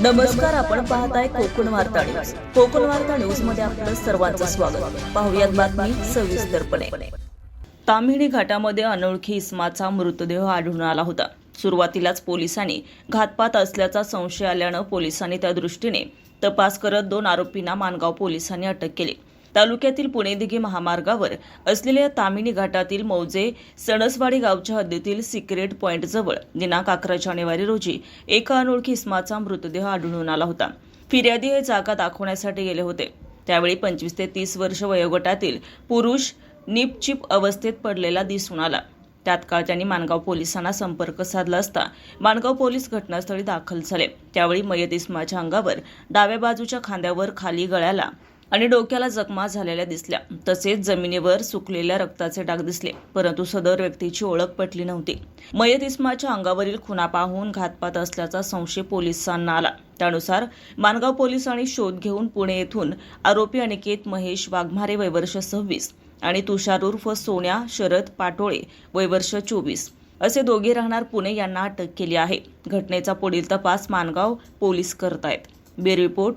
नमस्कार आपण पाहताय कोकण वार्ता न्यूज. कोकण वार्ता न्यूजमध्ये आपलं सर्वांचं स्वागत. पाहुयात बातमी सविस्तरपणे तामिणी घाटामध्ये अनोळखी इस्माचा मृतदेह आढळून आला होता. सुरुवातीलाच पोलिसांनी घातपात असल्याचा संशय आल्यानं पोलिसांनी त्या दृष्टीने तपास करत दोन आरोपींना मानगाव पोलिसांनी अटक केली. तालुक्यातील पुणे दिघी महामार्गावर असलेल्या तामिनी घाटातील मौजे सणसवाडी गावच्या हद्दीतील सिक्रेट पॉईंटजवळ दिनांक अकरा जानेवारी रोजी एका अनोळखी इस्माचा मृतदेह आढळून आला होता. फिर्यादी हे जागा दाखवण्यासाठी गेले होते. त्यावेळी पंचवीस ते तीस वर्ष वयोगटातील पुरुष निपचिप अवस्थेत पडलेला दिसून आला. तात्काळ त्यांनी माणगाव पोलिसांना संपर्क साधला असता माणगाव पोलीस घटनास्थळी दाखल झाले. त्यावेळी मयत इस्माच्या अंगावर डाव्या बाजूच्या खांद्यावर खाली गळ्याला आणि डोक्याला जखमा झालेल्या दिसल्या. तसेच जमिनीवर सुकलेल्या रक्ताचे डाग दिसले परंतु सदर व्यक्तीची ओळख पटली नव्हती. मयत इस्माच्या अंगावरील खुना पाहून घातपात असल्याचा संशय पोलिसांना आला. त्यानुसार मानगाव पोलिसांनी शोध घेऊन पुणे येथून आरोपी अनिकेत महेश वाघमारे वयवर्ष सव्वीस आणि तुषार उर्फ सोन्या शरद पाटोळे वयवर्ष चोवीस असे दोघे राहणार पुणे यांना अटक केली आहे. घटनेचा पुढील तपास मानगाव पोलीस करतायत. बे रिपोर्ट